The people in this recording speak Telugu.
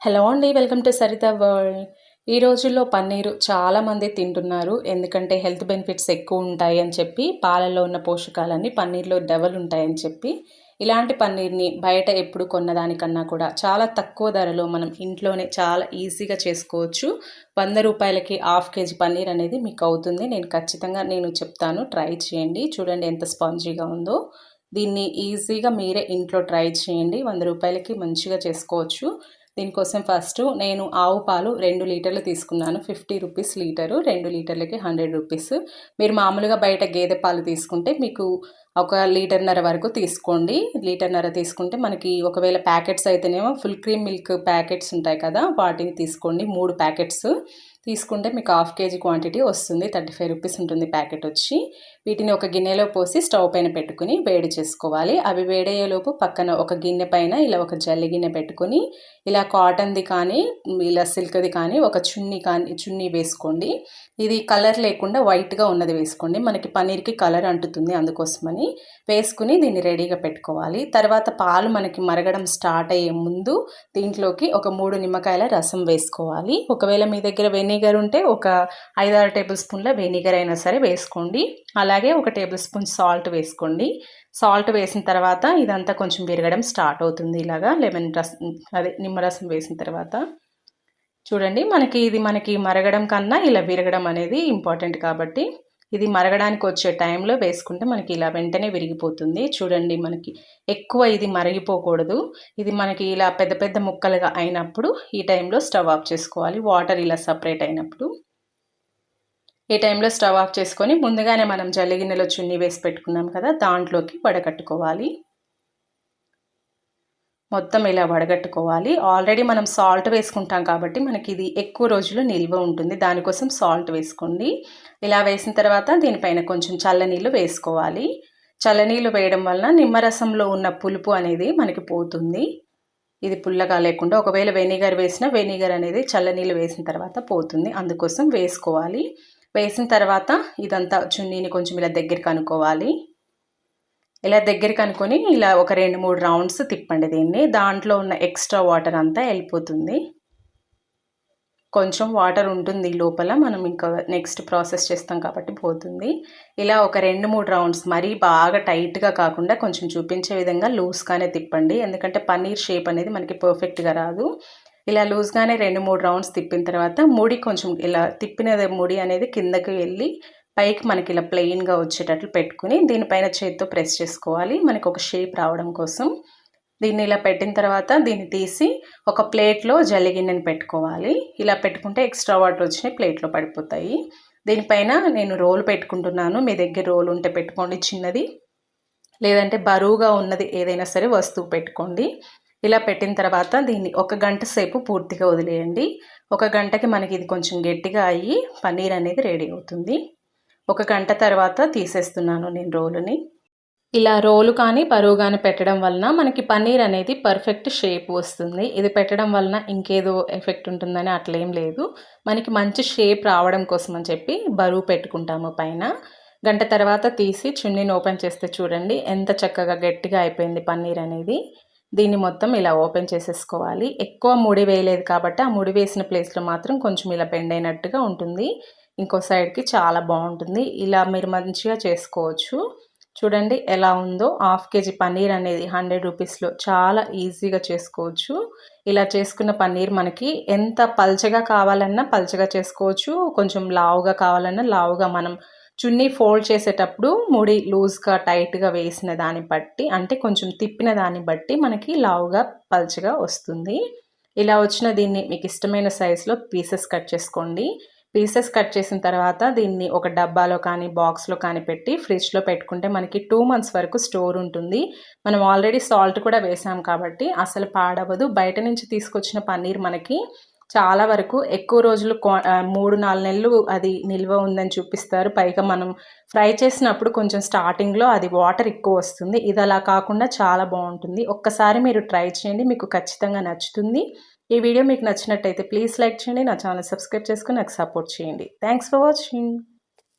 హలో అండి వెల్కమ్ టు సరిత వరల్డ్. ఈ రోజుల్లో పన్నీరు చాలామంది తింటున్నారు. ఎందుకంటే హెల్త్ బెనిఫిట్స్ ఎక్కువ ఉంటాయి అని చెప్పి పాలల్లో ఉన్న పోషకాలన్నీ పన్నీర్లో డబల్ ఉంటాయని చెప్పి ఇలాంటి పన్నీర్ని బయట ఎప్పుడు కొన్నదానికన్నా కూడా చాలా తక్కువ ధరలో మనం ఇంట్లోనే చాలా ఈజీగా చేసుకోవచ్చు. వంద రూపాయలకి హాఫ్ కేజీ పన్నీర్ అనేది మీకు అవుతుంది. నేను ఖచ్చితంగా నేను చెప్తాను. ట్రై చేయండి. చూడండి ఎంత స్పాంజీగా ఉందో. దీన్ని ఈజీగా మీరే ఇంట్లో ట్రై చేయండి. వంద రూపాయలకి మంచిగా చేసుకోవచ్చు. దీనికోసం ఫస్ట్ నేను ఆవు పాలు రెండు లీటర్లు తీసుకున్నాను. ఫిఫ్టీ రూపీస్ లీటరు రెండు లీటర్లకి హండ్రెడ్ రూపీస్. మీరు మామూలుగా బయట గేదె పాలు తీసుకుంటే మీకు ఒక లీటర్న్నర వరకు తీసుకోండి. లీటర్న్నర తీసుకుంటే మనకి ఒకవేళ ప్యాకెట్స్ అయితేనేమో ఫుల్ క్రీమ్ మిల్క్ ప్యాకెట్స్ ఉంటాయి కదా వాటిని తీసుకోండి. మూడు ప్యాకెట్స్ తీసుకుంటే మీకు హాఫ్ కేజీ క్వాంటిటీ వస్తుంది. థర్టీ ఫైవ్ రూపీస్ ఉంటుంది ప్యాకెట్ వచ్చి. వీటిని ఒక గిన్నెలో పోసి స్టవ్ పైన పెట్టుకుని వేడి చేసుకోవాలి. అవి వేడయ్యేలోపు పక్కన ఒక గిన్నె పైన ఇలా ఒక జల్లి గిన్నె పెట్టుకొని ఇలా కాటన్ది కానీ ఇలా సిల్క్ది కానీ ఒక చున్నీ కానీ చున్నీ వేసుకోండి. ఇది కలర్ లేకుండా వైట్గా ఉన్నది వేసుకోండి. మనకి పన్నీర్కి కలర్ అంటుతుంది అందుకోసమని. వేసుకుని దీన్ని రెడీగా పెట్టుకోవాలి. తర్వాత పాలు మనకి మరగడం స్టార్ట్ అయ్యే ముందు దీంట్లోకి ఒక మూడు నిమ్మకాయల రసం వేసుకోవాలి. ఒకవేళ మీ దగ్గర వెనిగర్ ఉంటే ఒక ఐదారు టేబుల్ స్పూన్ల వెనిగర్ అయినా సరే వేసుకోండి. అలాగే ఒక టేబుల్ స్పూన్ సాల్ట్ వేసుకోండి. సాల్ట్ వేసిన తర్వాత ఇదంతా కొంచెం విరగడం స్టార్ట్ అవుతుంది ఇలాగా. లెమన్ రసం అదే నిమ్మరసం వేసిన తర్వాత. చూడండి మనకి ఇది మనకి మరగడం కన్నా ఇలా విరగడం అనేది ఇంపార్టెంట్ కాబట్టి ఇది మరగడానికి వచ్చే టైంలో వేసుకుంటే మనకి ఇలా వెంటనే విరిగిపోతుంది. చూడండి మనకి ఎక్కువ ఇది మరిగిపోకూడదు. ఇది మనకి ఇలా పెద్ద పెద్ద ముక్కలుగా అయినప్పుడు ఈ టైంలో స్టవ్ ఆఫ్ చేసుకోవాలి. వాటర్ ఇలా సపరేట్ అయినప్పుడు. ఈ టైంలో స్టవ్ ఆఫ్ చేసుకొని ముందుగానే మనం జల్లిగిన్నెలో చున్నీ వేసి పెట్టుకున్నాం కదా దాంట్లోకి వడకట్టుకోవాలి. మొత్తం ఇలా వడగట్టుకోవాలి. ఆల్రెడీ మనం సాల్ట్ వేసుకుంటాం కాబట్టి మనకి ఇది ఎక్కువ రోజులు నిల్వ ఉంటుంది. దానికోసం సాల్ట్ వేసుకోండి. ఇలా వేసిన తర్వాత దీనిపైన కొంచెం చల్లనీళ్ళు వేసుకోవాలి. చల్లనీళ్ళు వేయడం వలన నిమ్మరసంలో ఉన్న పులుపు అనేది మనకి పోతుంది. ఇది పుల్లగా లేకుండా ఒకవేళ వెనిగర్ వేసినా వెనిగర్ అనేది చల్లనీళ్ళు వేసిన తర్వాత పోతుంది. అందుకోసం వేసుకోవాలి. వేసిన తర్వాత ఇదంతా చున్నీని కొంచెం ఇలా దగ్గరికి అనుకోవాలి. ఇలా దగ్గరికి అనుకొని ఇలా ఒక రెండు మూడు రౌండ్స్ తిప్పండి దీన్ని. దాంట్లో ఉన్న ఎక్స్ట్రా వాటర్ అంతా వెళ్ళిపోతుంది. కొంచెం వాటర్ ఉంటుంది లోపల. మనం ఇంకా నెక్స్ట్ ప్రాసెస్ చేస్తాం కాబట్టి పోతుంది. ఇలా ఒక రెండు మూడు రౌండ్స్ మరీ బాగా టైట్గా కాకుండా కొంచెం చూపించే విధంగా లూజ్గానే తిప్పండి. ఎందుకంటే పన్నీర్ షేప్ అనేది మనకి పర్ఫెక్ట్గా రాదు. ఇలా లూజ్గానే రెండు మూడు రౌండ్స్ తిప్పిన తర్వాత ముడి కొంచెం ఇలా తిప్పిన ముడి అనేది కిందకి వెళ్ళి పైకి మనకి ఇలా ప్లెయిన్గా వచ్చేటట్లు పెట్టుకుని దీనిపైన చేతితో ప్రెస్ చేసుకోవాలి. మనకు ఒక షేప్ రావడం కోసం. దీన్ని ఇలా పెట్టిన తర్వాత దీన్ని తీసి ఒక ప్లేట్లో జల్లిగిన్నెని పెట్టుకోవాలి. ఇలా పెట్టుకుంటే ఎక్స్ట్రా వాటర్ వచ్చినాయి ప్లేట్లో పడిపోతాయి. దీనిపైన నేను రోల్ పెట్టుకుంటున్నాను. మీ దగ్గర రోల్ ఉంటే పెట్టుకోండి చిన్నది. లేదంటే బరువుగా ఉన్నది ఏదైనా సరే వస్తువు పెట్టుకోండి. ఇలా పెట్టిన తర్వాత దీన్ని ఒక గంట సేపు పూర్తిగా వదిలేయండి. ఒక గంటకి మనకి ఇది కొంచెం గట్టిగా అయ్యి పన్నీర్ అనేది రెడీ అవుతుంది. ఒక గంట తర్వాత తీసేస్తున్నాను నేను రోలుని. ఇలా రోలు కానీ పరువు కానీ పెట్టడం వలన మనకి పన్నీర్ అనేది పర్ఫెక్ట్ షేప్ వస్తుంది. ఇది పెట్టడం వలన ఇంకేదో ఎఫెక్ట్ ఉంటుందని అట్లేం లేదు. మనకి మంచి షేప్ రావడం కోసం అని చెప్పి బరువు పెట్టుకుంటాము పైన. గంట తర్వాత తీసి చున్నీని ఓపెన్ చేస్తే చూడండి ఎంత చక్కగా గట్టిగా అయిపోయింది పన్నీర్ అనేది. దీన్ని మొత్తం ఇలా ఓపెన్ చేసేసుకోవాలి. ఎక్కువ ముడి వేయలేదు కాబట్టి ఆ ముడి వేసిన ప్లేస్లో మాత్రం కొంచెం ఇలా బెండ్ అయినట్టుగా ఉంటుంది. ఇంకో సైడ్కి చాలా బాగుంటుంది. ఇలా మీరు మంచిగా చేసుకోవచ్చు. చూడండి ఎలా ఉందో. హాఫ్ కేజీ పన్నీర్ అనేది హండ్రెడ్ రూపీస్లో చాలా ఈజీగా చేసుకోవచ్చు. ఇలా చేసుకున్న పన్నీర్ మనకి ఎంత పల్చగా కావాలన్నా పల్చగా చేసుకోవచ్చు. కొంచెం లావుగా కావాలన్నా లావుగా మనం చున్నీ ఫోల్డ్ చేసేటప్పుడు ముడి లూజ్గా టైట్గా వేసిన దాన్ని బట్టి అంటే కొంచెం తిప్పిన దాన్ని బట్టి మనకి లావుగా పల్చగా వస్తుంది. ఇలా వచ్చిన దీన్ని మీకు ఇష్టమైన సైజులో పీసెస్ కట్ చేసుకోండి. పీసెస్ కట్ చేసిన తర్వాత దీన్ని ఒక డబ్బాలో కానీ బాక్స్లో కానీ పెట్టి ఫ్రిడ్జ్లో పెట్టుకుంటే మనకి టూ మంత్స్ వరకు స్టోర్ ఉంటుంది. మనం ఆల్రెడీ సాల్ట్ కూడా వేసాం కాబట్టి అసలు పాడవదు. బయట నుంచి తీసుకొచ్చిన పన్నీర్ మనకి చాలా వరకు ఎక్కువ రోజులు మూడు నాలుగు నెలలు అది నిల్వ ఉందని చూపిస్తారు. పైగా మనం ఫ్రై చేసినప్పుడు కొంచెం స్టార్టింగ్లో అది వాటర్ ఎక్కువ వస్తుంది. ఇది అలా కాకుండా చాలా బాగుంటుంది. ఒక్కసారి మీరు ట్రై చేయండి. మీకు ఖచ్చితంగా నచ్చుతుంది. ఈ వీడియో మీకు నచ్చినట్టయితే ప్లీజ్ లైక్ చేయండి నా ఛానల్ సబ్స్క్రైబ్ చేసుకుని నాకు సపోర్ట్ చేయండి. Thanks for watching